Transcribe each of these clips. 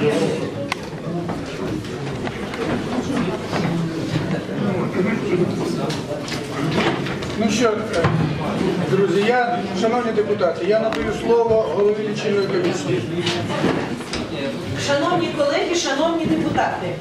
Ну що, друзі, я, шановні депутати, я надаю слово голові лічильної комісії. Шановні колеги, шановні депутати,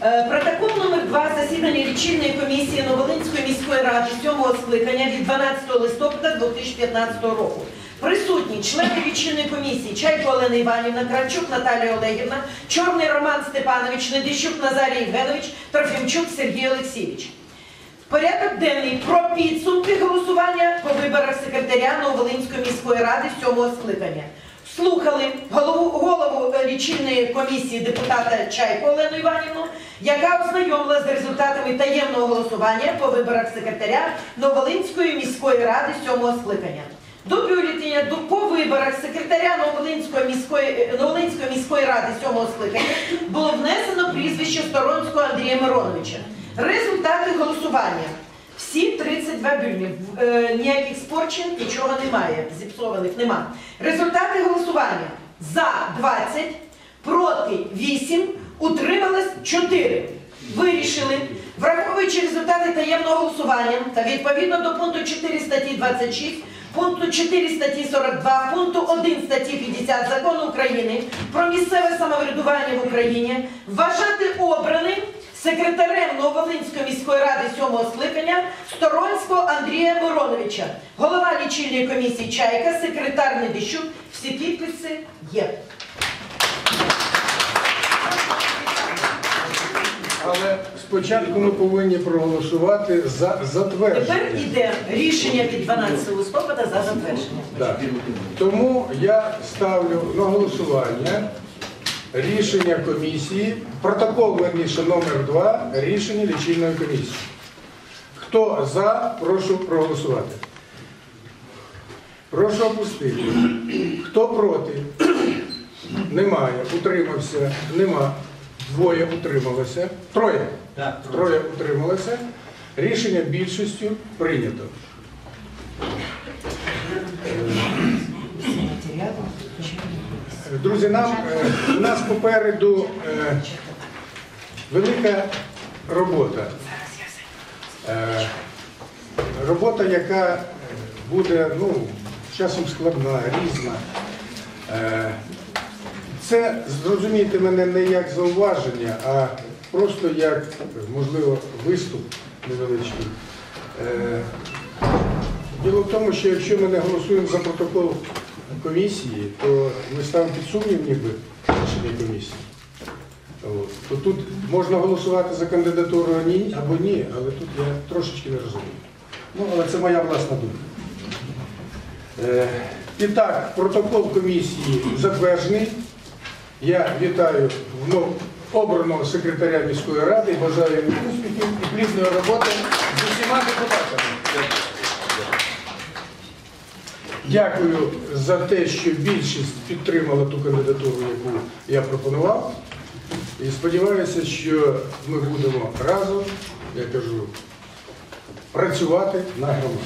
протокол номер 2 засідання лічильної комісії Новолинської міської ради 7 скликання від 12 листопада 2015 року. Присутні члени лічильної комісії Чайко Олена Іванівна, Кравчук Наталія Олегівна, Чорний Роман Степанович, Недищук Назарій Євгенович, Трофімчук Сергій Олексійович. Порядок денний про підсумки голосування по виборах секретаря Нововолинської міської ради сьомого скликання. Слухали голову, голову лічильної комісії депутата Чайко Олену Іванівну, яка ознайомила з результатами таємного голосування по виборах секретаря Нововолинської міської ради сьомого скликання. До бюлетеня по виборах секретаря Нововолинської міської, Нововолинської міської ради сьомого скликання було внесено прізвище Сторонського Андрія Мироновича. Результати голосування. Всі 32 бюльні. Е, ніяких спорчин, нічого немає, зіпсованих нема. Результати голосування. За 20, проти 8, утрималось 4. Вирішили, враховуючи результати таємного голосування та відповідно до пункту 4 статті 26, пункту 4 статті 42, пункту 1 статті 50 Закону України про місцеве самоврядування в Україні, вважати обраним секретарем Нововолинської міської ради сьомого скликання Сторонського Андрія Мироновича, голова лічильної комісії Чайка, секретар Недищук. Всі підписи є. Але спочатку ми повинні проголосувати за затвердження. Тепер іде рішення від 12 листопада за затвердження. Так. Тому я ставлю на голосування рішення комісії, протокол верніше номер 2 рішення лічильної комісії. Хто за, прошу проголосувати. Прошу опустити. Хто проти? Немає. Утримався? Нема. Двоє утрималося. Троє. Троє утрималося. Рішення більшістю прийнято. Друзі, нам е, у нас попереду е, велика робота. Е, Робота, яка буде ну, часом складна, різна. Це зрозумійте мене не як зауваження, а просто як, можливо, виступ невеличкий. Діло в тому, що якщо ми не голосуємо за протокол комісії, то ми ставимо під сумнів ніби рішення комісії. От. То тут можна голосувати за кандидатуру ні або ні, але тут я трошечки не розумію. Ну, але це моя власна думка. Е, і так, протокол комісії затверджений. Я вітаю вновь обраного секретаря міської ради, бажаю йому успіхів і плідної роботи з усіма депутатами. Дякую за те, що більшість підтримала ту кандидатуру, яку я пропонував. І сподіваюся, що ми будемо разом, я кажу, працювати на громаді.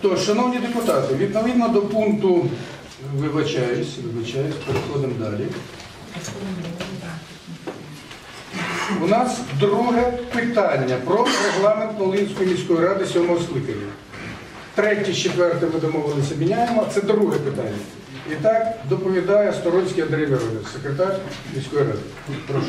Тож, шановні депутати, відповідно до пункту, вибачаюсь, вибачаюсь, переходимо далі. У нас друге питання про регламент Новолинської міської ради сьомого скликання. Третє, четверте ми домовилися, міняємо. Це друге питання. І так доповідає Сторонський Андрій Миронович, секретар міської ради. Прошу.